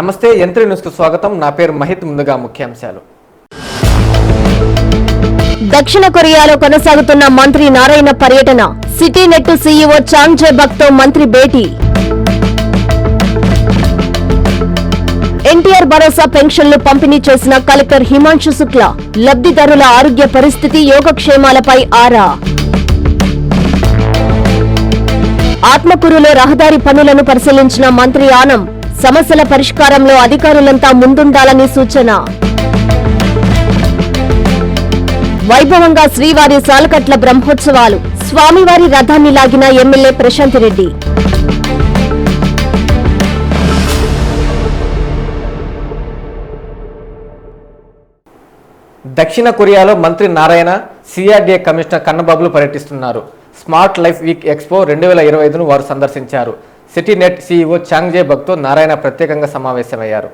నమస్తే యంత్రి న్యూస్కు స్వాగతం. నా పేరు మహిత్ ముందుగా ముఖ్యాంశాలు. దక్షిణ కొరియాలో కొనసాగుతున్న మంత్రి నారాయణ పర్యటన. City Net CEO Chang Je బక్తో మంత్రి భేటీ. ఎన్టీఆర్ భరోసా పెన్షన్లు పంపిణీ చేసిన కలెక్టర్ హిమాంశు శుక్లా లబ్దిదారుల ఆరోగ్య పరిస్థితి యోగక్షేమాలపై ఆరా. ఆత్మకూరులో రహదారి పనులను పరిశీలించిన మంత్రి ఆనం సమస్యల పరిష్కారంలో అధికారులంతా ముందుండాలని సూచన. వైభవంగా శ్రీవారి సాలకట్ల బ్రహ్మోత్సవాలు. స్వామివారి రథాన్ని లాగిన ఎమ్మెల్యే ప్రశాంత్ రెడ్డి. దక్షిణ కొరియాలో మంత్రి నారాయణ సిఆర్డీఏ కమిషనర్ కన్నబాబులు పర్యటిస్తున్నారు. స్మార్ట్ లైఫ్ వీక్ ఎక్స్పో రెండు వేల ఇరవై ఐదును వారు సందర్శించారు. City Net CEO Chang Je భక్తో Narayana ప్రత్యేకంగా సమావేశమయ్యారు.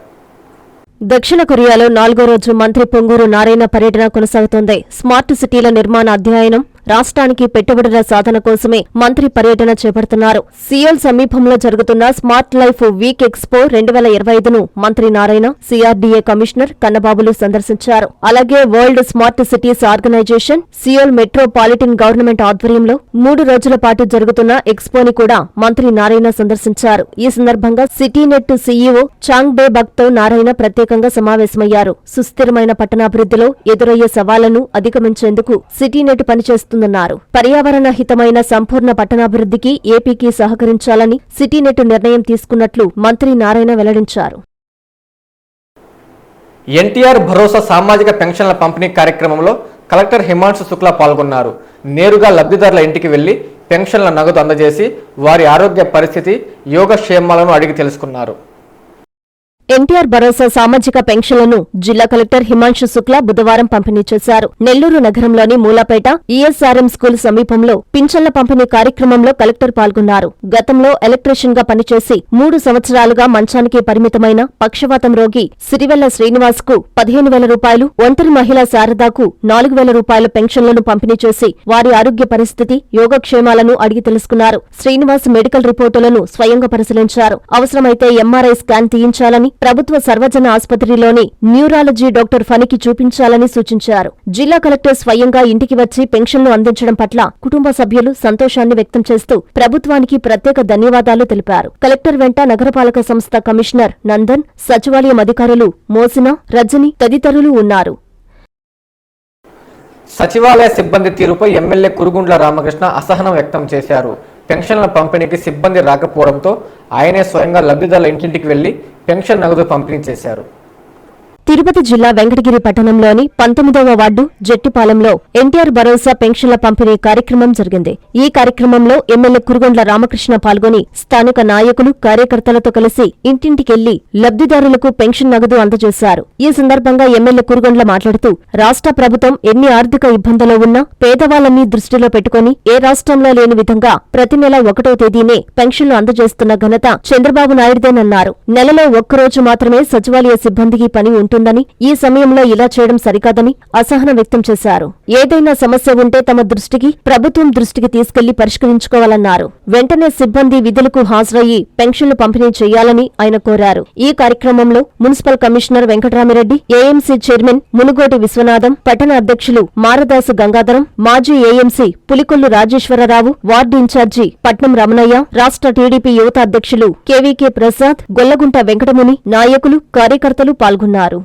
దక్షిణ కొరియాలో నాలుగో రోజు మంత్రి పొంగూరు నారాయణ పర్యటన కొనసాగుతోంది. స్మార్ట్ సిటీల నిర్మాణ అధ్యయనం రాష్ట్రానికి పెట్టుబడుల సాధన కోసమే మంత్రి పర్యటన చేపడుతున్నారు. సియోల్ సమీపంలో జరుగుతున్న స్మార్ట్ లైఫ్ వీక్ ఎక్స్పో రెండు వేల ఇరవై ఐదును మంత్రి నారాయణ సిఆర్డీఏ కమిషనర్ కన్నబాబులు సందర్శించారు. అలాగే world smart cities organisation Seoul metropolitan government ఆధ్వర్యంలో మూడు రోజుల పాటు జరుగుతున్న ఎక్స్పోని కూడా మంత్రి నారాయణ సందర్శించారు. ఈ సందర్భంగా City Net CEO Chang Bae బక్తో Narayana ప్రత్యేక ప్రత్యేకంగా సమావేశమయ్యారు. సుస్థిరమైన పట్టణాభివృద్ధిలో ఎదురయ్యే సవాళ్ళను అధిగమించేందుకు సిటీ నెట్ పనిచేస్తుందన్నారు. పర్యావరణ హితమైన సంపూర్ణ పట్టణాభివృద్ధికి ఏపీకి సహకరించాలని సిటీ నెట్ నిర్ణయం తీసుకున్నట్లు మంత్రి నారాయణ వెల్లడించారు. ఎన్టీఆర్ భరోసా సామాజిక పెన్షన్ల పంపిణీ కార్యక్రమంలో కలెక్టర్ హిమాంశు శుక్లా పాల్గొన్నారు. నేరుగా లబ్ధిదారుల ఇంటికి వెళ్ళి పెన్షన్ల నగదు అందజేసి వారి ఆరోగ్య పరిస్థితి యోగక్షేమాలను అడిగి తెలుసుకున్నారు. ఎన్టీఆర్ భరోసా సామాజిక పెన్షన్లను జిల్లా కలెక్టర్ హిమాంశు శుక్లా బుధవారం పంపిణీ చేశారు. నెల్లూరు నగరంలోని మూలాపేట ఈఎస్ఆర్ఎం స్కూల్ సమీపంలో పింఛన్ల పంపిణీ కార్యక్రమంలో కలెక్టర్ పాల్గొన్నారు. గతంలో ఎలక్ట్రీషియన్గా పనిచేసి మూడు సంవత్సరాలుగా మంచానికి పరిమితమైన పక్షవాతం రోగి సిరివెల్ల శ్రీనివాస్కు పదిహేను వేల రూపాయలు ఒంటరి మహిళా శారదాకు నాలుగు వేల రూపాయల పెన్షన్లను పంపిణీ చేసి వారి ఆరోగ్య పరిస్థితి యోగక్షేమాలను అడిగి తెలుసుకున్నారు. శ్రీనివాస్ మెడికల్ రిపోర్టులను స్వయంగా పరిశీలించారు. అవసరమైతే ఎంఆర్ఐ స్కాన్ తీయించాలని ప్రభుత్వ సర్వజన ఆసుపత్రిలోని న్యూరాలజీ డాక్టర్ ఫనికి చూపించాలని సూచించారు. జిల్లా కలెక్టర్ స్వయంగా ఇంటికి వచ్చి పెన్షన్లు అందించడం పట్ల కుటుంబ సభ్యులు సంతోషాన్ని వ్యక్తం చేస్తూ ప్రభుత్వానికి ప్రత్యేక ధన్యవాదాలు తెలిపారు. కలెక్టర్ వెంట నగరపాలక సంస్థ కమిషనర్ నందన్ సచివాలయం అధికారులు మోసిన రజని తదితరులు ఉన్నారు. సచివాలయ సిబ్బంది తీరుపై ఎమ్మెల్యే కురుగుండ్ల రామకృష్ణ అసహనం వ్యక్తం చేశారు. పెన్షన్ల పంపిణీకి సిబ్బంది రాకపోవడంతో ఆయనే స్వయంగా లబ్ధిదారుల ఇంటింటికి వెళ్ళి పెన్షన్ నగదు పంపిణీ చేశారు. తిరుపతి జిల్లా వెంకటగిరి పట్టణంలోని పంతొమ్మిదవ వార్డు జట్టిపాలెంలో ఎన్టీఆర్ భరోసా పెన్షన్ల పంపిణీ కార్యక్రమం జరిగింది. ఈ కార్యక్రమంలో ఎమ్మెల్యే కురుగొండ్ల రామకృష్ణ పాల్గొని స్థానిక నాయకులు కార్యకర్తలతో కలిసి ఇంటింటికెళ్ళి లబ్ధిదారులకు పెన్షన్ నగదు అందజేశారు. ఈ సందర్భంగా ఎమ్మెల్యే కురుగొండ్ల మాట్లాడుతూ రాష్ట్ర ప్రభుత్వం ఎన్ని ఆర్థిక ఇబ్బందులు ఉన్నా పేదవాళ్ళని దృష్టిలో పెట్టుకుని ఏ రాష్ట్రంలో లేని విధంగా ప్రతి నెల ఒకటో తేదీనే పెన్షన్లు అందజేస్తున్న ఘనత చంద్రబాబు నాయుడుదేనన్నారు. నెలలో ఒక్కరోజు మాత్రమే సచివాలయ సిబ్బందికి పని ఉంటుందని ఈ సమయంలో ఇలా చేయడం సరికాదని అసహనం వ్యక్తం చేశారు. ఏదైనా సమస్య ఉంటే తమ దృష్టికి ప్రభుత్వం దృష్టికి తీసుకెళ్ళి పరిష్కరించుకోవాలన్నారు. వెంటనే సిబ్బంది విధులకు హాజరయ్యి పెన్షన్లు పంపిణీ చేయాలని ఆయన కోరారు. ఈ కార్యక్రమంలో municipal commissioner Venkataramireddy AMC chairman Munugoti Viswanatham పట్టణ అధ్యక్షులు మారదాసు గంగాధరం మాజీ AMC Pulikollu Rajeswararao ward in charge Patnam Ramanaiah రాష్ట్ర టీడీపీ యువత అధ్యక్షులు కేవీకే ప్రసాద్ గొల్లగుంట వెంకటముని నాయకులు కార్యకర్తలు పాల్గొన్నారు.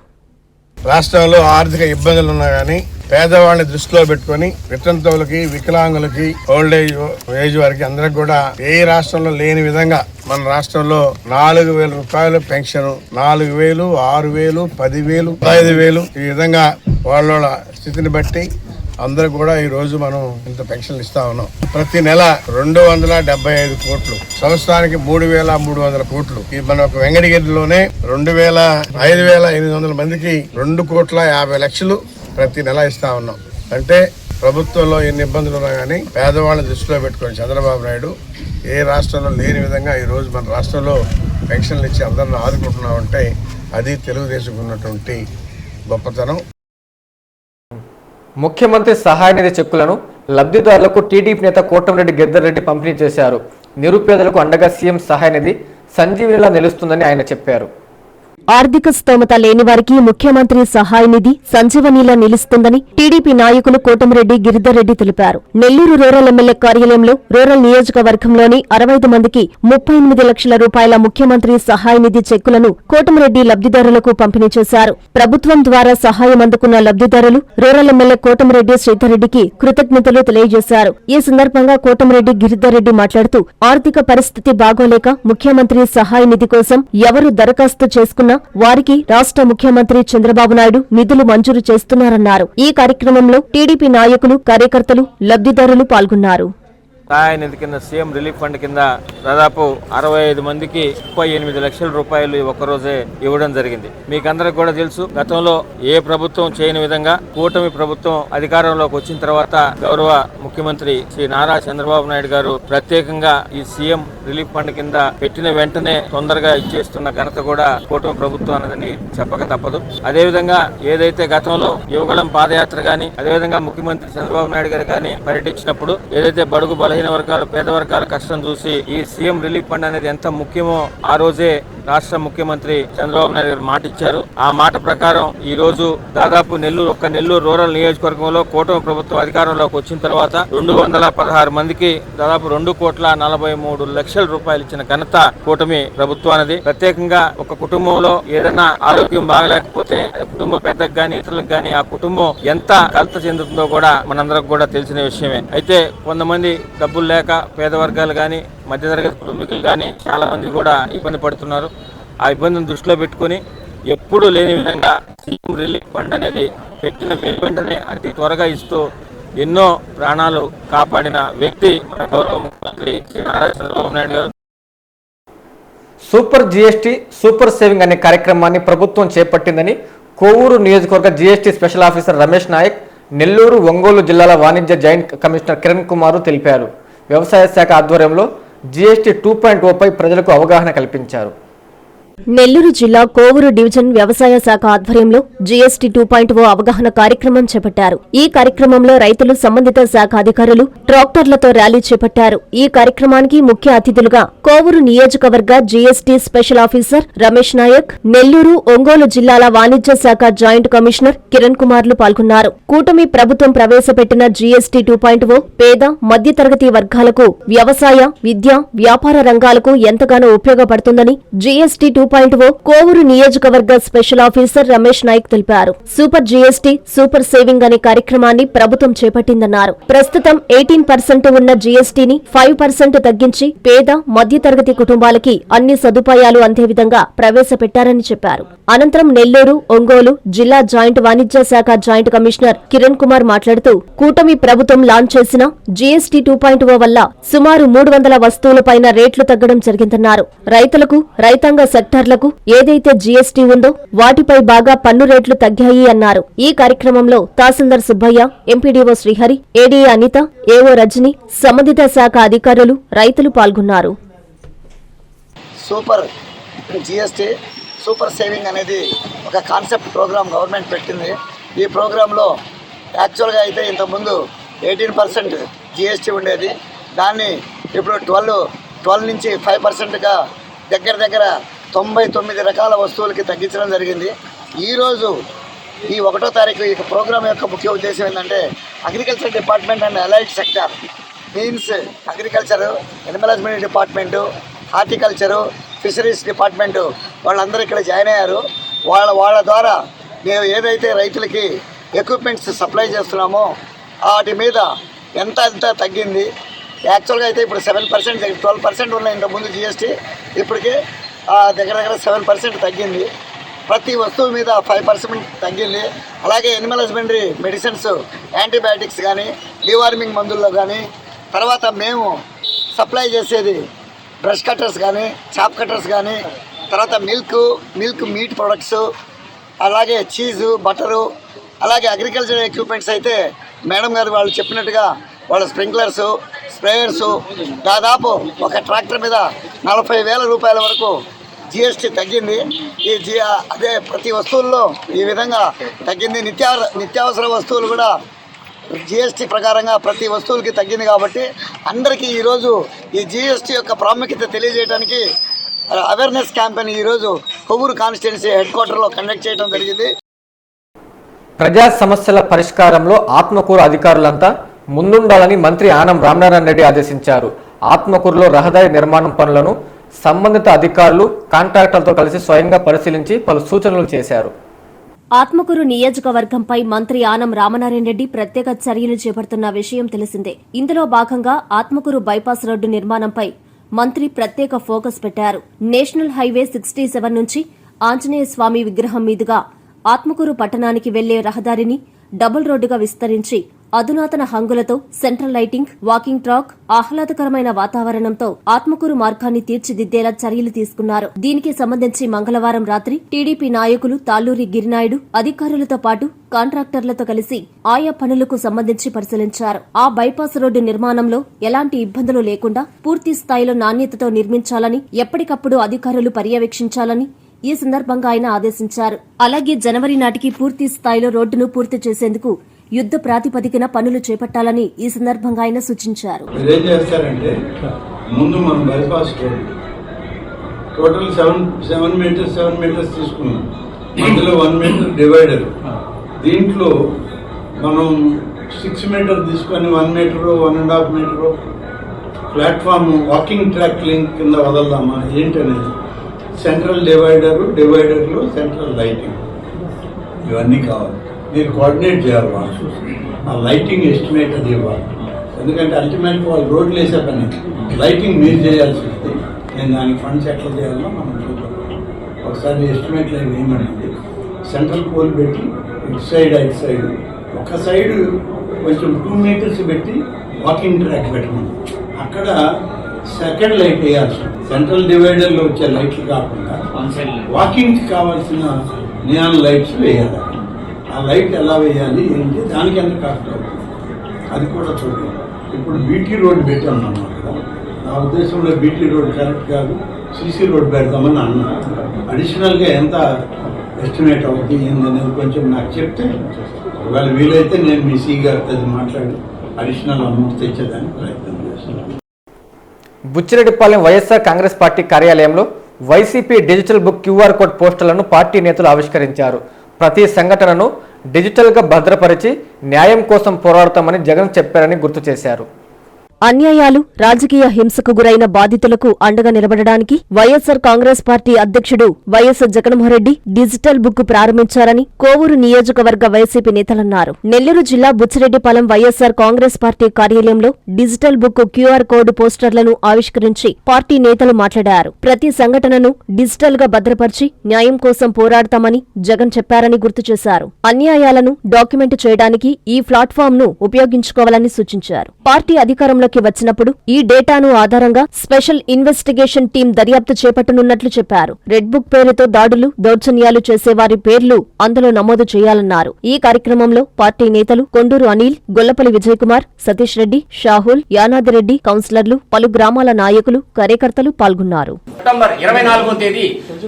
రాష్ట్రంలో ఆర్థిక ఇబ్బందులు ఉన్నా కానీ పేదవాళ్ళని దృష్టిలో పెట్టుకొని వితంతువులకి వికలాంగులకి ఓల్డ్ ఏజ్ ఏజ్ వారికి అందరికి కూడా ఏ రాష్ట్రంలో లేని విధంగా మన రాష్ట్రంలో నాలుగు వేల రూపాయలు పెన్షన్ నాలుగు వేలు ఆరు వేలు పది వేలు ఐదు వేలు ఈ విధంగా వాళ్ళ స్థితిని బట్టి అందరూ కూడా ఈ రోజు మనం ఇంత పెన్షన్లు ఇస్తా ఉన్నాం. ప్రతి నెల రెండు వందల డెబ్బై ఐదు కోట్లు సంవత్సరానికి మూడు వేల మూడు వందల కోట్లు. ఈ మన ఒక వెంగడగిరిలోనే రెండు వేల ఐదు వేల ఎనిమిది వందల మందికి రెండు కోట్ల యాభై లక్షలు ప్రతి నెల ఇస్తా ఉన్నాం. అంటే ప్రభుత్వంలో ఎన్ని ఇబ్బందులు ఉన్నా కానీ పేదవాళ్ళని దృష్టిలో పెట్టుకొని చంద్రబాబు నాయుడు ఏ రాష్ట్రంలో లేని విధంగా ఈ రోజు మన రాష్ట్రంలో పెన్షన్లు ఇచ్చి అందరిని ఆదుకుంటున్నామంటే అది తెలుగుదేశం ఉన్నటువంటి గొప్పతనం. ముఖ్యమంత్రి సహాయ నిధి చెక్కులను లబ్ధిదారులకు టీడీపీ నేత కోటంరెడ్డి గిద్దరెడ్డి పంపిణీ చేశారు. నిరుపేదలకు అండగా సీఎం సహాయ నిధి సంజీవినిలా నిలుస్తుందని ఆయన చెప్పారు. ఆర్థిక స్తోమత లేని వారికి ముఖ్యమంత్రి సహాయ నిధి సంజీవనిలా నిలుస్తుందని టీడీపీ నాయకులు కోటమిరెడ్డి గిరిధర్రెడ్డి తెలిపారు. నెల్లూరు రూరల్ ఎమ్మెల్యే కార్యాలయంలో రూరల్ నియోజకవర్గంలోని అరవై మందికి ముప్పై ఎనిమిది లక్షల రూపాయల ముఖ్యమంత్రి సహాయ నిధి చెక్కులను కోటమిరెడ్డి లబ్దిదారులకు పంపిణీ చేశారు. ప్రభుత్వం ద్వారా సహాయం అందుకున్న లబ్దిదారులు రూరల్ ఎమ్మెల్యే కోటమిరెడ్డి శ్రీధర్రెడ్డికి కృతజ్ఞతలు తెలియజేశారు. ఈ సందర్భంగా కోటమిరెడ్డి గిరిధర్రెడ్డి మాట్లాడుతూ ఆర్థిక పరిస్థితి బాగోలేక ముఖ్యమంత్రి సహాయ నిధి కోసం ఎవరు దరఖాస్తు చేసుకున్నారు వారికి రాష్ట్ర ముఖ్యమంత్రి చంద్రబాబు నాయుడు నిధులు మంజూరు చేస్తున్నారన్నారు. ఈ కార్యక్రమంలో టీడీపీ నాయకులు కార్యకర్తలు లబ్దిదారులు పాల్గొన్నారు. సహాయ నిధి కింద సీఎం రిలీఫ్ ఫండ్ కింద దాదాపు అరవై ఐదు మందికి ముప్పై ఎనిమిది లక్షల రూపాయలు ఈ ఒక్కరోజే ఇవ్వడం జరిగింది. మీకందరికి కూడా తెలుసు గతంలో ఏ ప్రభుత్వం చేయని విధంగా కూటమి ప్రభుత్వం అధికారంలోకి వచ్చిన తర్వాత గౌరవ ముఖ్యమంత్రి శ్రీ నారా చంద్రబాబు నాయుడు గారు ప్రత్యేకంగా ఈ సీఎం రిలీఫ్ ఫండ్ కింద పెట్టిన వెంటనే తొందరగా ఇచ్చేస్తున్న ఘనత కూడా కూటమి ప్రభుత్వం అన్నదని చెప్పక తప్పదు. అదేవిధంగా ఏదైతే గతంలో యువగళం పాదయాత్ర కానీ అదేవిధంగా ముఖ్యమంత్రి చంద్రబాబు నాయుడు గారు కానీ పర్యటించినప్పుడు ఏదైతే బడుగు బలహీన వర్గాలు పేద వర్గాల కష్టం చూసి ఈ సీఎం రిలీఫ్ ఫండ్ అనేది ఎంత ముఖ్యమో ఆ రోజే రాష్ట్ర ముఖ్యమంత్రి చంద్రబాబు నాయుడు గారు మాట ఇచ్చారు. ఆ మాట ప్రకారం ఈ రోజు దాదాపు నెల్లూరు ఒక్క నెల్లూరు రూరల్ నియోజకవర్గంలో కూటమి ప్రభుత్వం అధికారంలోకి వచ్చిన తర్వాత రెండు వందల పదహారు మందికి దాదాపు రెండు కోట్ల నలభై మూడు లక్షల రూపాయలు ఇచ్చిన ఘనత కూటమి ప్రభుత్వానికి ప్రత్యేకంగా ఒక కుటుంబంలో ఏదైనా ఆరోగ్యం బాగలేకపోతే కుటుంబ పెద్దకు గాని ఇతరులకు గాని ఆ కుటుంబం ఎంత కలత చెందుతుందో కూడా మనందరికి కూడా తెలిసిన విషయమే. అయితే కొంతమంది డబ్బులు లేక పేద వర్గాలు గాని మధ్యతరగతి కుటుంబీకులు కానీ చాలామంది కూడా ఇబ్బంది పడుతున్నారు. ఆ ఇబ్బందిని దృష్టిలో పెట్టుకొని ఎప్పుడూ లేని విధంగా సీఎం రిలీఫ్ ఫండ్ అనేది పెట్టిన వెంటనే అతి త్వరగా ఇస్తూ ఎన్నో ప్రాణాలు కాపాడిన వ్యక్తి మన గౌరవ ముఖ్యమంత్రి నారా చంద్రబాబు నాయుడు గారు. సూపర్ జీఎస్టీ సూపర్ సేవింగ్ అనే కార్యక్రమాన్ని ప్రభుత్వం చేపట్టిందని కోవూరు నియోజకవర్గ GST special officer Ramesh Naik Nellore Ongole జిల్లాల వాణిజ్య జాయింట్ కమిషనర్ కిరణ్ కుమార్ తెలిపారు. వ్యవసాయ శాఖ ఆధ్వర్యంలో జీఎస్టీ టూ పాయింట్ ఓపై ప్రజలకు అవగాహన కల్పించారు. నెల్లూరు జిల్లా కోవూరు డివిజన్ వ్యవసాయ శాఖ ఆధ్వర్యంలో జీఎస్టీ టూ పాయింట్ ఓ అవగాహన కార్యక్రమం చేపట్టారు. ఈ కార్యక్రమంలో రైతులు సంబంధిత శాఖ అధికారులు ట్రాక్టర్లతో ర్యాలీ చేపట్టారు. ఈ కార్యక్రమానికి ముఖ్య అతిథులుగా కోవూరు నియోజకవర్గ GST special officer Ramesh Naik Nellore Ongole జిల్లాల వాణిజ్య శాఖ జాయింట్ కమిషనర్ కిరణ్ కుమార్లు పాల్గొన్నారు. కూటమి ప్రభుత్వం ప్రవేశపెట్టిన జీఎస్టీ టూ పాయింట్ ఓ పేద మధ్యతరగతి వర్గాలకు వ్యవసాయ విద్య వ్యాపార రంగాలకు ఎంతగానో ఉపయోగపడుతుందని GST two point O Kovur నియోజకవర్గ స్పెషల్ ఆఫీసర్ రమేష్ నాయక్ తెలిపారు. సూపర్ జీఎస్టీ సూపర్ సేవింగ్ అనే కార్యక్రమాన్ని ప్రభుత్వం చేపట్టిందన్నారు. ప్రస్తుతం ఎయిటీన్ పర్సెంట్ ఉన్న జీఎస్టీని ఫైవ్ పర్సెంట్ తగ్గించి పేద మధ్యతరగతి కుటుంబాలకి అన్ని సదుపాయాలు అందే విధంగా ప్రవేశపెట్టారని చెప్పారు. అనంతరం నెల్లూరు ఒంగోలు జిల్లా జాయింట్ వాణిజ్య శాఖ జాయింట్ కమిషనర్ కిరణ్ కుమార్ మాట్లాడుతూ కూటమి ప్రభుత్వం లాంచ్ చేసిన జీఎస్టీ టూ పాయింట్ ఓ వల్ల సుమారు మూడు వందల వస్తువులపైన రేట్లు తగ్గడం జరిగిందన్నారు. రైతులకు రైతాంగ సెక్టార్లకు ఏదైతే జీఎస్టీ ఉందో వాటిపై బాగా పన్ను రేట్లు తగ్గాయి అన్నారు. ఈ కార్యక్రమంలో tahsildar Subbaiah MPDO Srihari ADA Anitha AO Rajani సంబంధిత శాఖ అధికారులు రైతులు పాల్గొన్నారు. సూపర్ జిఎస్టీ సూపర్ సేవింగ్ అనేది ఒక కాన్సెప్ట్ ప్రోగ్రామ్ గవర్నమెంట్ పెట్టింది. ఈ ప్రోగ్రాంలో యాక్చువల్గా అయితే ఇంతకుముందు ఎయిటీన్ పర్సెంట్ జిఎస్టీ ఉండేది. దాన్ని ఇప్పుడు ట్వెల్వ్ ట్వెల్వ్ నుంచి ఫైవ్ పర్సెంట్గా దగ్గర దగ్గర తొంభై తొమ్మిది రకాల వస్తువులకి తగ్గించడం జరిగింది. ఈరోజు ఈ ఒకటో తారీఖు ఈ ప్రోగ్రామ్ యొక్క ముఖ్య ఉద్దేశం ఏంటంటే agriculture department and allied sector means agriculture animal husbandry department horticulture fisheries department వాళ్ళందరూ ఇక్కడ జాయిన్ అయ్యారు. వాళ్ళ వాళ్ళ ద్వారా మేము ఏదైతే రైతులకి ఎక్విప్మెంట్స్ సప్లై చేస్తున్నామో వాటి మీద ఎంత ఎంత తగ్గింది? యాక్చువల్గా అయితే ఇప్పుడు సెవెన్ పర్సెంట్ ట్వెల్వ్ పర్సెంట్ ఉన్నాయి ఇంతకుముందు జిఎస్టీ ఇప్పటికీ దగ్గర దగ్గర సెవెన్ పర్సెంట్ తగ్గింది. ప్రతి వస్తువు మీద ఫైవ్ పర్సెంట్ తగ్గింది. అలాగే ఎనిమల్ హస్బెండరీ మెడిసిన్స్ యాంటీబయాటిక్స్ కానీ డివార్మింగ్ మందుల్లో కానీ తర్వాత మేము సప్లై చేసేది బ్రష్ కట్టర్స్ కానీ చాప్ కట్టర్స్ కానీ తర్వాత మిల్క్ మిల్క్ మీట్ ప్రొడక్ట్స్ అలాగే చీజు బటరు అలాగే అగ్రికల్చర్ ఎక్విప్మెంట్స్ అయితే మేడం గారు వాళ్ళు చెప్పినట్టుగా వాళ్ళ స్ప్రింక్లర్స్ స్ప్రేయర్స్ దాదాపు ఒక ట్రాక్టర్ మీద నలభై వేల రూపాయల వరకు జిఎస్టీ తగ్గింది. ఈ జి అదే ప్రతి వస్తువుల్లో ఈ విధంగా తగ్గింది. నిత్యావ నిత్యావసర వస్తువులు కూడా జిఎస్టీ ప్రకారంగా ప్రతి వస్తువులకి తగ్గింది కాబట్టి అందరికీ ఈరోజు ఈ జిఎస్టీ యొక్క ప్రాముఖ్యత తెలియజేయడానికి అవేర్నెస్ క్యాంపెయిన్ ఈరోజు కొవ్వూరు కాన్స్టిట్యున్సీ హెడ్ క్వార్టర్లో కండక్ట్ చేయడం జరిగింది. ప్రజా సమస్యల పరిష్కారంలో ఆత్మకూరు అధికారులంతా ముందుండాలని మంత్రి ఆనం రామనారాయణ రెడ్డి ఆదేశించారు. ఆత్మకూరులో రహదారి నిర్మాణం పనులను సంబంధిత అధికారులు కాంట్రాక్టర్లతో కలిసి స్వయంగా పరిశీలించి పలు సూచనలు చేశారు. ఆత్మకూరు నియోజకవర్గంపై మంత్రి ఆనం రామనారాయణ రెడ్డి ప్రత్యేక చర్యలు చేపడుతున్న విషయం తెలిసిందే. ఇందులో భాగంగా ఆత్మకూరు బైపాస్ రోడ్డు నిర్మాణంపై మంత్రి ప్రత్యేక ఫోకస్ పెట్టారు. నేషనల్ హైవే సిక్స్టీ సెవెన్ నుంచి ఆంజనేయ స్వామి విగ్రహం మీదుగా ఆత్మకూరు పట్టణానికి వెళ్ళే రహదారిని డబుల్ రోడ్డుగా విస్తరించి అధునాతన హంగులతో సెంట్రల్ లైటింగ్ వాకింగ్ ట్రాక్ ఆహ్లాదకరమైన వాతావరణంతో ఆత్మకూరు మార్గాన్ని తీర్చిదిద్దేలా చర్యలు తీసుకున్నారు. దీనికి సంబంధించి మంగళవారం రాత్రి టీడీపీ నాయకులు తాళ్ళూరి గిరినాయుడు అధికారులతో పాటు కాంట్రాక్టర్లతో కలిసి ఆయా పనులకు సంబంధించి పరిశీలించారు. ఆ బైపాస్ రోడ్డు నిర్మాణంలో ఎలాంటి ఇబ్బందులు లేకుండా పూర్తి స్థాయిలో నాణ్యతతో నిర్మించాలని ఎప్పటికప్పుడు అధికారులు పర్యవేక్షించాలని ఈ సందర్భంగా ఆయన ఆదేశించారు. అలాగే జనవరి నాటికి పూర్తి స్థాయిలో రోడ్డును పూర్తి చేసేందుకు యుద్ధ ప్రాతిపదికన పనులు చేపట్టాలని ఈ సందర్భంగా ఆయన సూచించారు. చేస్తారంటే ముందు మనం bypass road total seven seven metres seven metres తీసుకున్నాం. మధ్యలో వన్ మీటర్ డివైడర్ దీంట్లో మనం సిక్స్ మీటర్ తీసుకొని one metre one and half metre platform walking track link కింద వదలదామా? ఏంటనేది? సెంట్రల్ డివైడర్ డివైడర్లో సెంట్రల్ లైటింగ్ ఇవన్నీ కావాలి. మీరు కోఆర్డినేట్ చేయాలి వాళ్ళు ఆ లైటింగ్ ఎస్టిమేట్ అది ఇవ్వాలి. ఎందుకంటే అల్టిమేట్ వాళ్ళు రోడ్లు వేసే పని. లైటింగ్ మీరు చేయాల్సి ఉంది నేను దానికి ఫండ్స్ ఎట్లా చేయాలో మనం చూద్దాం. ఒకసారి ఎస్టిమేట్ లైన్ వేయమనండి సెంట్రల్ పోల్ పెట్టి ఇటు సైడ్ ఇటు సైడ్. ఒక సైడ్ కొంచెం టూ మీటర్స్ పెట్టి వాకింగ్ ట్రాక్ పెట్టమని. అక్కడ సెకండ్ లైట్ వేయాల్సి. సెంట్రల్ డివైడర్లో వచ్చే లైట్లు కాకుండా వాకింగ్కి కావాల్సిన నియాన్ లైట్స్ వేయాలి. ఆ లైట్ ఎలా వేయాలి ఏంటి? దానికి ఎంత కాస్ట్ అవుతుంది? అది కూడా చూడండి ఇప్పుడు బీటీ రోడ్ పెట్టాను అన్నాం కదా. నా ఉద్దేశంలో బీటీ రోడ్ కరెక్ట్ కాదు. సీసీ రోడ్ పెడతామని అన్నా. అడిషనల్గా ఎంత ఎస్టిమేట్ అవుతుంది ఏందనేది కొంచెం నాకు చెప్తే ఒకవేళ వీలైతే నేను మీ సీ గారితో అది మాట్లాడి అడిషనల్ అమౌంట్ తెచ్చేదానికి ప్రయత్నం చేస్తున్నాను బుచ్చిరెడ్డిపాలెం వైఎస్ఆర్ కాంగ్రెస్ పార్టీ కార్యాలయంలో YCP digital book QR code పోస్టర్లను party నేతలు ఆవిష్కరించారు. ప్రతి సంఘటనను డిజిటల్గా భద్రపరిచి న్యాయం కోసం పోరాడతామని జగన్ చెప్పారని గుర్తు చేశారు. అన్యాయాలు రాజకీయ హింసకు గురైన బాధితులకు అండగా నిలబడడానికి వైఎస్సార్ కాంగ్రెస్ పార్టీ అధ్యక్షుడు వైఎస్ జగన్మోహన్రెడ్డి డిజిటల్ బుక్ ప్రారంభించారని కోవూరు నియోజకవర్గ వైసీపీ నేతలన్నారు. నెల్లూరు జిల్లా బుచ్చిరెడ్డిపాలెం వైఎస్సార్ కాంగ్రెస్ పార్టీ కార్యాలయంలో డిజిటల్ బుక్ క్యూఆర్ కోడ్ పోస్టర్లను ఆవిష్కరించి పార్టీ నేతలు మాట్లాడారు. ప్రతి సంఘటనను డిజిటల్గా భద్రపరిచి న్యాయం కోసం పోరాడతామని జగన్ చెప్పారని గుర్తు చేశారు. అన్యాయాలను డాక్యుమెంట్ చేయడానికి ఈ ప్లాట్ఫామ్ను ఉపయోగించుకోవాలని సూచించారు. పార్టీ అధికారంలో అధికారంలోకి వచ్చినప్పుడు ఈ డేటాను ఆధారంగా స్పెషల్ ఇన్వెస్టిగేషన్ టీం దర్యాప్తు చేపట్టనున్నట్లు చెప్పారు. రెడ్ బుక్ పేరుతో దాడులు దౌర్జన్యాలు చేసేవారి పేర్లు అందులో నమోదు చేయాలన్నారు. ఈ కార్యక్రమంలో పార్టీ నేతలు కొండూరు అనిల్ గొల్లపల్లి విజయ్ కుమార్ సతీష్ రెడ్డి షాహుల్ యానాదిరెడ్డి కౌన్సిలర్లు పలు గ్రామాల నాయకులు కార్యకర్తలు పాల్గొన్నారు. సెప్టెంబర్ ఇరవై నాలుగో తేదీ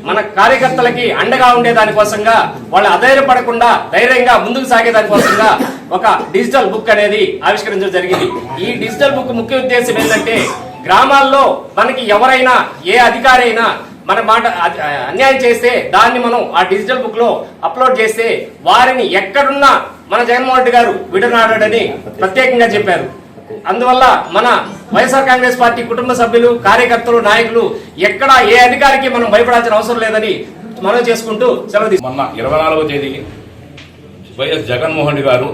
మన కార్యకర్తలకి అండగా ఉండే దానికోసంగా వాళ్ళు అధైర్యపడకుండా ధైర్యంగా ముందుకు సాగే దానికోసంగా ఒక డిజిటల్ బుక్ అనేది ఆవిష్కరించడం జరిగింది. ఈ డిజిటల్ బుక్ ముఖ్య ఉద్దేశం ఏంటంటే గ్రామాల్లో మనకి ఎవరైనా ఏ అధికారి అయినా మన మాట అన్యాయం చేస్తే దాన్ని మనం ఆ డిజిటల్ బుక్లో అప్లోడ్ చేస్తే వారిని ఎక్కడున్నా మన జగన్మోహన్ రెడ్డి గారు విడనాడని ప్రత్యేకంగా చెప్పారు. అందువల్ల మన వైఎస్ఆర్ కాంగ్రెస్ పార్టీ కుటుంబ సభ్యులు కార్యకర్తలు నాయకులు ఎక్కడ ఏ అధికారికి మనం భయపడాల్సిన అవసరం లేదని మనం చేసుకుంటూ సెలవు మొన్న ఇరవై నాలుగో తేదీ వైఎస్ జగన్మోహన్ రెడ్డి గారు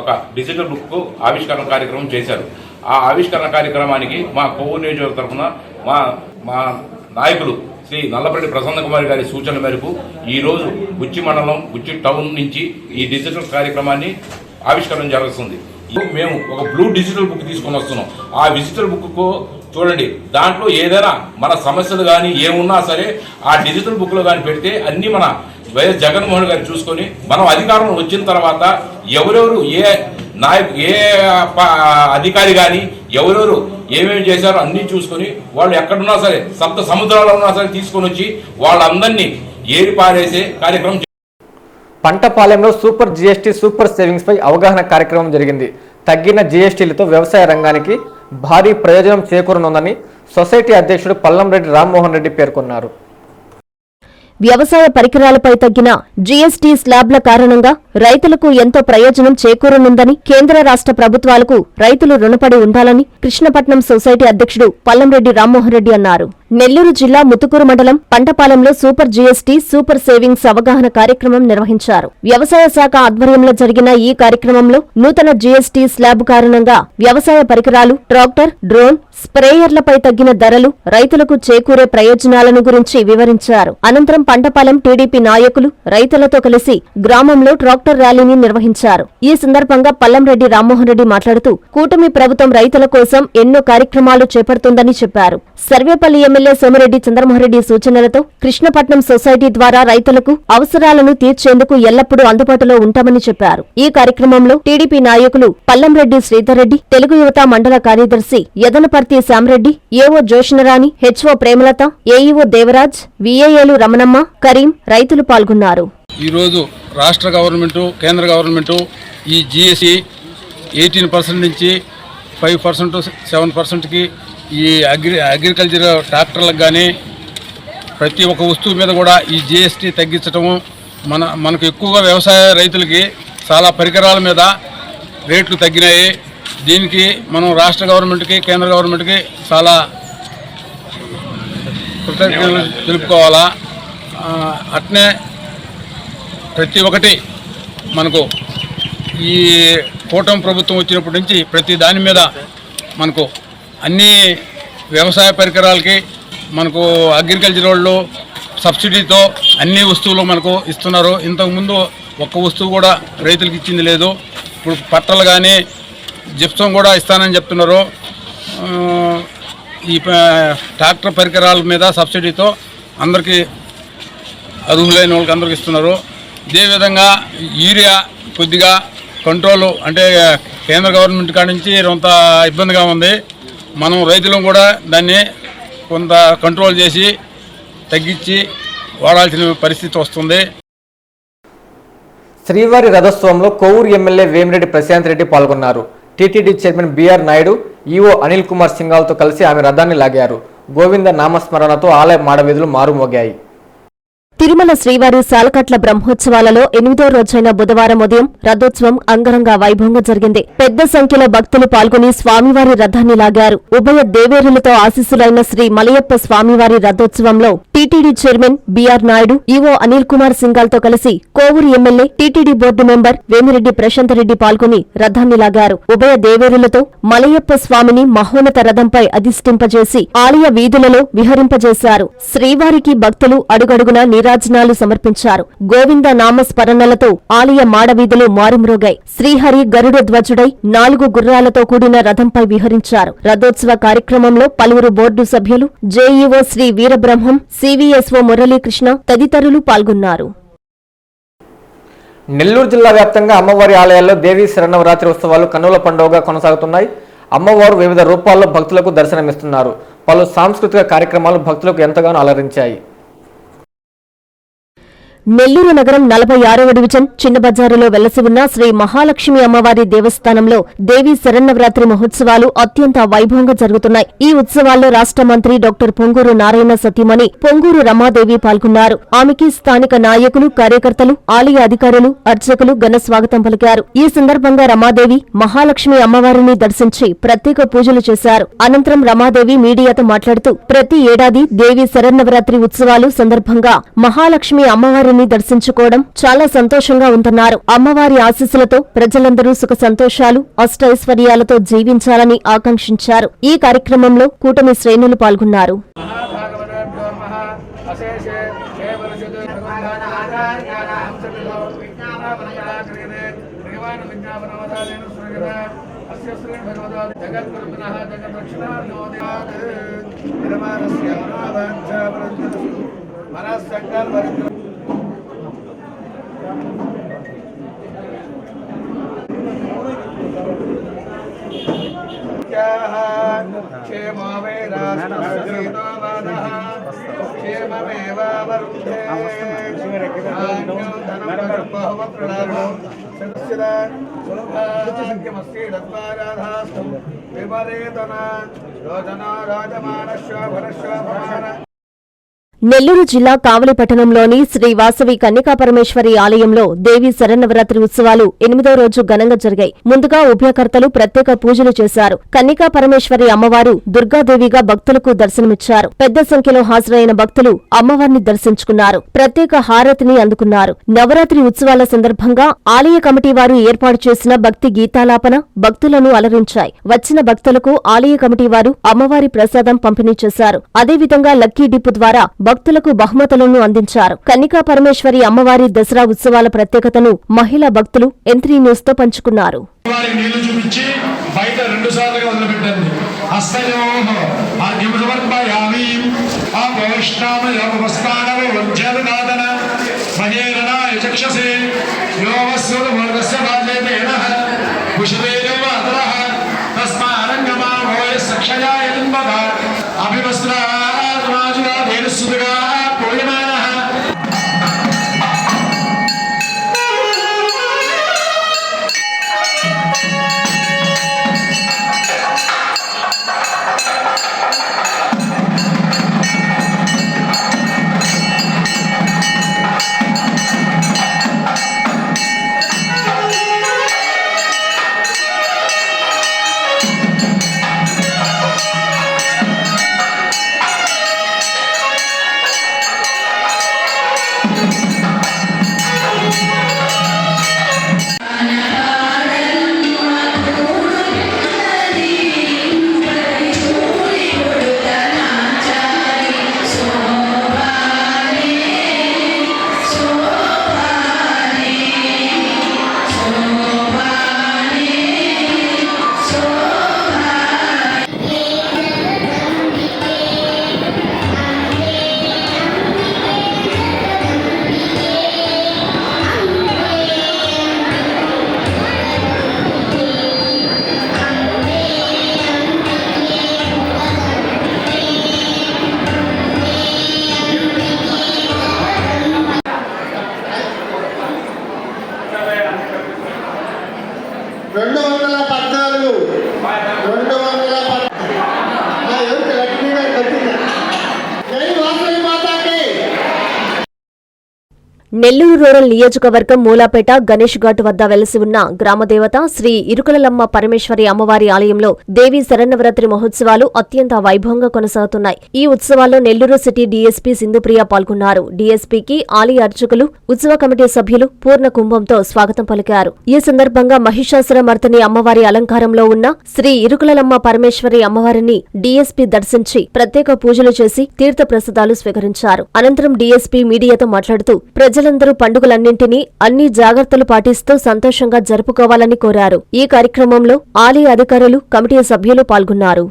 ఒక డిజిటల్ బుక్ ఆవిష్కరణ కార్యక్రమం చేశారు. ఆ ఆవిష్కరణ కార్యక్రమానికి మా కొవ్వూరు నియోజకవర్గ తరఫున మా మా నాయకులు శ్రీ నల్లపల్లి ప్రసన్న కుమార్ గారి సూచన మేరకు ఈ రోజు మండలం గుచ్చి టౌన్ నుంచి ఈ డిజిటల్ కార్యక్రమాన్ని ఆవిష్కరణ జరుగుతుంది. మేము ఒక బ్లూ డిజిటల్ బుక్ తీసుకొని వస్తున్నాం. ఆ డిజిటల్ బుక్ చూడండి దాంట్లో ఏదైనా మన సమస్యలు కానీ ఏమున్నా సరే ఆ డిజిటల్ బుక్లో కానీ పెడితే అన్ని మన వైఎస్ జగన్మోహన్ గారు చూసుకొని మనం అధికారంలో వచ్చిన తర్వాత ఎవరెవరు ఏ నాయకు ఏ ప- అధికారి కానీ ఎవరెవరు ఏమేమి చేశారో అన్నీ చూసుకొని వాళ్ళు ఎక్కడున్నా సరే సప్త సముద్రాల్లో ఉన్నా సరే తీసుకొని వచ్చి వాళ్ళందరినీ ఏరి పారేసే కార్యక్రమం పంటపాలెంలో సూపర్ జీఎస్టీ సూపర్ సేవింగ్స్ పై అవగాహన కార్యక్రమం జరిగింది. తగ్గిన జీఎస్టీలతో వ్యవసాయ రంగానికి భారీ ప్రయోజనం చేకూరనుందని సొసైటీ అధ్యక్షుడు పల్లంరెడ్డి రామ్మోహన్ రెడ్డి పేర్కొన్నారు. వ్యవసాయ పరికరాలపై తగ్గిన జీఎస్టీ స్లాబ్ల కారణంగా రైతులకు ఎంతో ప్రయోజనం చేకూరనుందని కేంద్ర రాష్ట్ర ప్రభుత్వాలకు రైతులు రుణపడి ఉండాలని కృష్ణపట్నం సొసైటీ అధ్యక్షుడు పల్లంరెడ్డి రామ్మోహన్ రెడ్డి అన్నారు. నెల్లూరు జిల్లా ముతుకూరు మండలం పంటపాలెంలో సూపర్ జీఎస్టీ సూపర్ సేవింగ్స్ అవగాహన కార్యక్రమం నిర్వహించారు. వ్యవసాయ శాఖ ఆధ్వర్యంలో జరిగిన ఈ కార్యక్రమంలో నూతన జీఎస్టీ స్లాబ్ కారణంగా వ్యవసాయ పరికరాలు ట్రాక్టర్ డ్రోన్ స్ప్రేయర్లపై తగ్గిన ధరలు రైతులకు చేకూరే ప్రయోజనాలను గురించి వివరించారు. అనంతరం పంటపాలెం టీడీపీ నాయకులు రైతులతో కలిసి గ్రామంలో ట్రాక్టర్ ర్యాలీని నిర్వహించారు. ఈ సందర్భంగా పల్లంరెడ్డి రామ్మోహన్ రెడ్డి మాట్లాడుతూ కూటమి ప్రభుత్వం రైతుల కోసం ఎన్నో కార్యక్రమాలు చేపడుతుందని చెప్పారు. సర్వేపల్లి ఎమ్మెల్యే సోమిరెడ్డి చంద్రమోహన్రెడ్డి సూచనలతో కృష్ణపట్నం సొసైటీ ద్వారా రైతులకు అవసరాలను తీర్చేందుకు ఎల్లప్పుడూ అందుబాటులో ఉంటామని చెప్పారు. ఈ కార్యక్రమంలో టీడీపీ నాయకులు పల్లంరెడ్డి శ్రీధర్రెడ్డి తెలుగు యువత మండల కార్యదర్శి Yadanaparthi Shamareddy AO Joshnarani HO Premalatha AEO Devaraj విఏఏలు Ramanamma Karim రైతులు పాల్గొన్నారు. ఈరోజు రాష్ట్ర గవర్నమెంటు కేంద్ర గవర్నమెంటు ఈ జిఎస్టి ఎయిటీన్ పర్సెంట్ నుంచి ఫైవ్ పర్సెంట్ సెవెన్ పర్సెంట్కి ఈ అగ్రి అగ్రికల్చర్ ట్రాక్టర్లకు కానీ ప్రతి ఒక్క వస్తువు మీద కూడా ఈ జిఎస్టీ తగ్గించటము మన మనకు ఎక్కువగా వ్యవసాయ రైతులకి చాలా పరికరాల మీద రేట్లు తగ్గినాయి. దీనికి మనం రాష్ట్ర గవర్నమెంట్కి కేంద్ర గవర్నమెంట్కి చాలా కృతజ్ఞతలు తెలుపుకోవాలా. అట్నే ప్రతి ఒక్కటి మనకు ఈ కూటమి ప్రభుత్వం వచ్చినప్పటి నుంచి ప్రతి దాని మీద మనకు అన్ని వ్యవసాయ పరికరాలకి మనకు అగ్రికల్చర్ వాళ్ళు సబ్సిడీతో అన్ని వస్తువులు మనకు ఇస్తున్నారు. ఇంతకుముందు ఒక్క వస్తువు కూడా రైతులకు ఇచ్చింది లేదు. ఇప్పుడు పట్టలు కానీ జిప్సం కూడా ఇస్తానని చెప్తున్నారు. ఈ ట్రాక్టర్ పరికరాల మీద సబ్సిడీతో అందరికీ అర్హులైన వాళ్ళకి అందరికి ఇస్తున్నారు. అదేవిధంగా యూరియా కొద్దిగా కంట్రోల్ అంటే కేంద్ర గవర్నమెంట్ కాడి నుంచి కొంత ఇబ్బందిగా ఉంది. మనం రైతులం కూడా దాన్ని కొంత కంట్రోల్ చేసి తగ్గించి వాడాల్సిన పరిస్థితి వస్తుంది. శ్రీవారి రథోత్సవంలో కోవూరు ఎమ్మెల్యే వేమిరెడ్డి ప్రశాంత్ రెడ్డి పాల్గొన్నారు. TTD chairman BR Naidu EO Anil Kumar సింగాల్తో కలిసి ఆమె రథాన్ని లాగారు. గోవింద నామస్మరణతో ఆలయ మాడవీధులు మారుమోగాయి. తిరుమల శ్రీవారి సాలకట్ల బ్రహ్మోత్సవాలలో ఎనిమిదో రోజైన బుధవారం ఉదయం రథోత్సవం అంగరంగ వైభవంగా జరిగింది. పెద్ద సంఖ్యలో భక్తులు పాల్గొని స్వామివారి రథాన్ని లాగారు. ఉభయ దేవేరులతో ఆశీస్సులైన శ్రీ మలయప్ప స్వామివారి రథోత్సవంలో TTD chairman BR Naidu EO Anil Kumar సింగాల్తో కలిసి Kovur MLA TTD board member Vemireddy Prashanthreddy పాల్గొని రథాన్ని లాగారు. ఉభయ దేవేరులతో మలయప్ప స్వామిని మహోన్నత రథంపై అధిష్ఠింపజేసి ఆలయ వీధులలో విహరింపజేశారు. శ్రీవారికి భక్తులు అడుగడుగునా నీరాజనాలు సమర్పించారు. గోవింద నామస్మరణలతో ఆలయ మాడవీధులు మారుమ్రోగాయి. శ్రీహరి గరుడ ధ్వజుడై నాలుగు గుర్రాలతో కూడిన రథంపై విహరించారు. రథోత్సవ కార్యక్రమంలో పలువురు బోర్డు సభ్యులు జేఈఓ శ్రీ వీరబ్రహ్మం సివిఎస్ఓ మురళీకృష్ణ తదితరులు పాల్గొన్నారు. నెల్లూరు జిల్లా వ్యాప్తంగా అమ్మవారి ఆలయాల్లో దేవీ శరణవరాత్రి ఉత్సవాలు కన్నుల పండుగగా కొనసాగుతున్నాయి. అమ్మవారు వివిధ రూపాల్లో భక్తులకు దర్శనమిస్తున్నారు. పలు సాంస్కృతిక కార్యక్రమాలు భక్తులకు ఎంతగానో అలరించాయి. నెల్లూరు నగరం నలభై ఆరవ డివిజన్ చిన్నబజారులో వెలసి ఉన్న శ్రీ మహాలక్ష్మి అమ్మవారి దేవస్థానంలో దేవీ శరన్నవరాత్రి మహోత్సవాలు అత్యంత వైభవంగా జరుగుతున్నాయి. ఈ ఉత్సవాల్లో రాష్ట్ర మంత్రి డాక్టర్ పొంగూరు నారాయణ సతీమణి పొంగూరు రమాదేవి పాల్గొన్నారు. ఆమెకి స్థానిక నాయకులు కార్యకర్తలు ఆలయ అధికారులు అర్చకులు ఘన స్వాగతం పలికారు. ఈ సందర్భంగా రమాదేవి మహాలక్ష్మి అమ్మవారిని దర్శించి ప్రత్యేక పూజలు చేశారు. అనంతరం రమాదేవి మీడియాతో మాట్లాడుతూ ప్రతి ఏడాది దేవి శరన్నవరాత్రి ఉత్సవాలు సందర్భంగా మహాలక్ష్మి అమ్మవారిని దర్శించుకోవడం చాలా సంతోషంగా ఉందన్నారు. అమ్మవారి ఆశీస్సులతో ప్రజలందరూ సుఖ సంతోషాలు అష్టైశ్వర్యాలతో జీవించాలని ఆకాంక్షించారు. ఈ కార్యక్రమంలో కూటమి శ్రేణులు పాల్గొన్నారు. క్షేమో क्षेमवे राष्ट्रसीतावादः क्षेममेवावरुन्धे बहुवप्रणामो रोजना राजमानश्व भरश्व भवान నెల్లూరు జిల్లా కావలి పట్టణంలోని శ్రీ వాసవి కన్యకాపరమేశ్వరి ఆలయంలో దేవి శరన్నవరాత్రి ఉత్సవాలు ఎనిమిదో రోజు ఘనంగా జరిగాయి. ముందుగా ఉభయకర్తలు ప్రత్యేక పూజలు చేశారు. కన్యకాపరమేశ్వరి అమ్మవారు దుర్గాదేవిగా భక్తులకు దర్శనమిచ్చారు. పెద్ద సంఖ్యలో హాజరైన భక్తులు అమ్మవారిని దర్శించుకున్నారు. ప్రత్యేక హారతిని అందుకున్నారు. నవరాత్రి ఉత్సవాల సందర్భంగా ఆలయ కమిటీ వారు ఏర్పాటు చేసిన భక్తి గీతాలాపన భక్తులను అలరించాయి. వచ్చిన భక్తులకు ఆలయ కమిటీ వారు అమ్మవారి ప్రసాదం పంపిణీ చేశారు. అదేవిధంగా లక్కీ డిప్ ద్వారా భక్తులకు బహుమతులను అందించారు. కన్నికా పరమేశ్వరి అమ్మవారి దసరా ఉత్సవాల ప్రత్యేకతను మహిళా భక్తులు ఎంత్రీ న్యూస్తో పంచుకున్నారు. వారి నెల్లూరు రూరల్ నియోజకవర్గం మూలాపేట గణేష్ ఘాట్ వద్ద వెలసి ఉన్న గ్రామదేవత శ్రీ ఇరుకులలమ్మ పరమేశ్వరి అమ్మవారి ఆలయంలో దేవి శరన్నవరాత్రి మహోత్సవాలు అత్యంత వైభవంగా కొనసాగుతున్నాయి. ఈ ఉత్సవాల్లో నెల్లూరు సిటీ డీఎస్పీ సింధుప్రియ పాల్గొన్నారు. డీఎస్పీకి ఆలయ అర్చకులు ఉత్సవ కమిటీ సభ్యులు పూర్ణ కుంభంతో స్వాగతం పలికారు. ఈ సందర్భంగా మహిషాసుర మర్తని అమ్మవారి అలంకారంలో ఉన్న శ్రీ ఇరుకులలమ్మ పరమేశ్వరి అమ్మవారిని డీఎస్పీ దర్శించి ప్రత్యేక పూజలు చేసి తీర్థ ప్రసాదాలు స్వీకరించారు. అనంతరం డీఎస్పీ మీడియాతో మాట్లాడుతూ ప్రజలందరూ పండుగలన్నింటినీ అన్ని జాగ్రత్తలు పాటిస్తూ సంతోషంగా జరుపుకోవాలని కోరారు. ఈ కార్యక్రమంలో ఆలయ అధికారులు కమిటీ సభ్యులు పాల్గొన్నారు.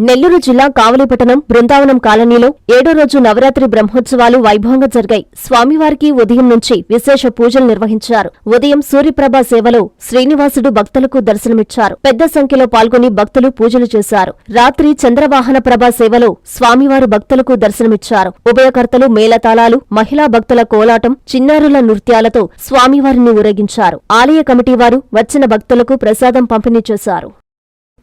నెల్లూరు జిల్లా కావలిపట్టణం బృందావనం కాలనీలో ఏడో రోజు నవరాత్రి బ్రహ్మోత్సవాలు వైభవంగా జరిగాయి. స్వామివారికి ఉదయం నుంచి విశేష పూజలు నిర్వహించారు. ఉదయం సూర్యప్రభ సేవలో శ్రీనివాసుడు భక్తులకు దర్శనమిచ్చారు. పెద్ద సంఖ్యలో పాల్గొని భక్తులు పూజలు చేశారు. రాత్రి చంద్రవాహన ప్రభ సేవలో స్వామివారు భక్తులకు దర్శనమిచ్చారు. ఉభయకర్తలు మేళతాళాలు మహిళా భక్తుల కోలాటం చిన్నారుల నృత్యాలతో స్వామివారిని ఊరేగించారు. ఆలయ కమిటీ వారు వచ్చిన భక్తులకు ప్రసాదం పంపిణీ చేశారు.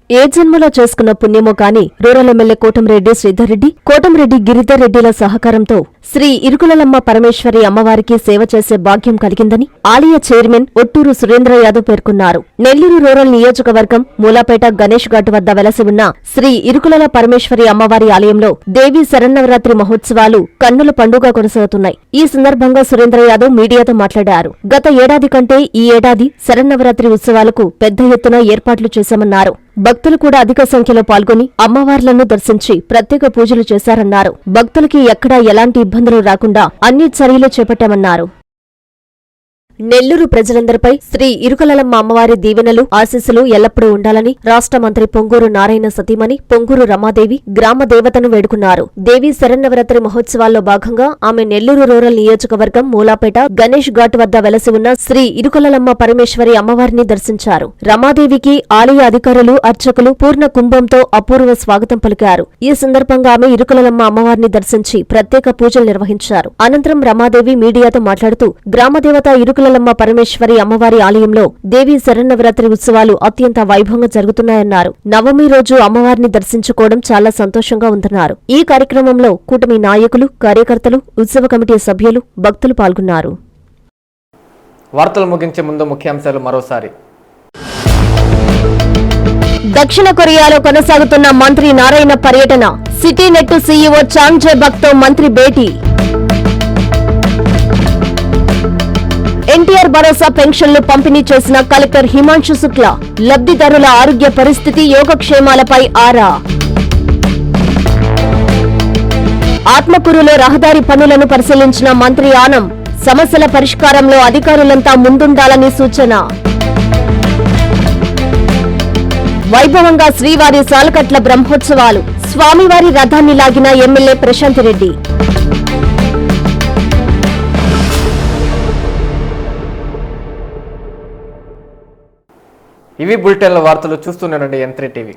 ఏ జన్మలో చేసుకున్న పుణ్యమో కాని రూరల్ ఎమ్మెల్యే కోటంరెడ్డి శ్రీధర్రెడ్డి కోటంరెడ్డి గిరిధర్ రెడ్డిల సహకారంతో శ్రీ ఇరుకులలమ్మ పరమేశ్వరి అమ్మవారికి సేవ చేసే భాగ్యం కలిగిందని ఆలయ చైర్మన్ ఒట్టూరు సురేంద్ర యాదవ్ పేర్కొన్నారు. నెల్లూరు రూరల్ నియోజకవర్గం మూలాపేట గణేష్ ఘాట్ వద్ద వెలసి ఉన్న శ్రీ ఇరుకులల పరమేశ్వరి అమ్మవారి ఆలయంలో దేవి శరన్నవరాత్రి మహోత్సవాలు కన్నుల పండుగ కొనసాగుతున్నాయి. ఈ సందర్భంగా సురేంద్ర యాదవ్ మీడియాతో మాట్లాడారు. గత ఏడాది కంటే ఈ ఏడాది శరన్నవరాత్రి ఉత్సవాలకు పెద్ద ఎత్తున ఏర్పాట్లు చేశామన్నారు. భక్తులు కూడా అధిక సంఖ్యలో పాల్గొని అమ్మవార్లను దర్శించి ప్రత్యేక పూజలు చేశారన్నారు. భక్తులకి ఎక్కడా ఎలాంటి ఇబ్బందులు రాకుండా అన్ని చర్యలు చేపట్టామన్నారు. నెల్లూరు ప్రజలందరిపై శ్రీ ఇరుకలమ్మ అమ్మవారి దీవెనలు ఆశీస్సులు ఎల్లప్పుడూ ఉండాలని రాష్ట్ర మంత్రి పొంగూరు నారాయణ సతీమణి పొంగూరు రమాదేవి గ్రామ దేవతను వేడుకున్నారు. దేవి శరన్నవరాత్రి మహోత్సవాల్లో భాగంగా ఆమె నెల్లూరు రూరల్ నియోజకవర్గం మూలాపేట గణేష్ ఘాట్ వద్ద వెలసి ఉన్న శ్రీ ఇరుకలమ్మ పరమేశ్వరి అమ్మవారిని దర్శించారు. రమాదేవికి ఆలయ అధికారులు అర్చకులు పూర్ణ కుంభంతో అపూర్వ స్వాగతం పలికారు. ఈ సందర్భంగా ఆమె ఇరుకలలమ్మ అమ్మవారిని దర్శించి ప్రత్యేక పూజలు నిర్వహించారు. అనంతరం రమాదేవి మీడియాతో మాట్లాడుతూ గ్రామదేవత ఇరుకుల పాకాలమ్మ పరమేశ్వరి అమ్మవారి ఆలయంలో దేవీ శరన్నవరాత్రి ఉత్సవాలు అత్యంత వైభవంగా జరుగుతున్నాయన్నారు. నవమి రోజు అమ్మవారిని దర్శించుకోవడం చాలా సంతోషంగా ఉందన్నారు. ఈ కార్యక్రమంలో కూటమి నాయకులు కార్యకర్తలు ఉత్సవ కమిటీ సభ్యులు భక్తులు పాల్గొన్నారు. వార్తలు ముగించే ముందు ముఖ్యాంశాలు మరోసారి. దక్షిణ కొరియాలో కొనసాగుతున్న మంత్రి నారాయణ పర్యటన. City Net CEO Chang Je బక్తో మంత్రి భేటీ. ఎన్టీఆర్ భరోసా పెన్షన్లు పంపిణీ చేసిన కలెక్టర్ హిమాంశు శుక్లా లబ్ధిదారుల ఆరోగ్య పరిస్థితి యోగక్షేమాలపై ఆరా. ఆత్మకూరులో రహదారి పనులను పరిశీలించిన మంత్రి ఆనం సమస్యల పరిష్కారంలో అధికారులంతా ముందుండాలని సూచన. వైభవంగా శ్రీవారి సాలకట్ల బ్రహ్మోత్సవాలు స్వామివారి రథాన్ని లాగిన ఎమ్మెల్యే ప్రశాంత్ రెడ్డి. ఇవి బులెటిన్ల వార్తలు చూస్తున్నానండి రండి ఎన్ టీవీ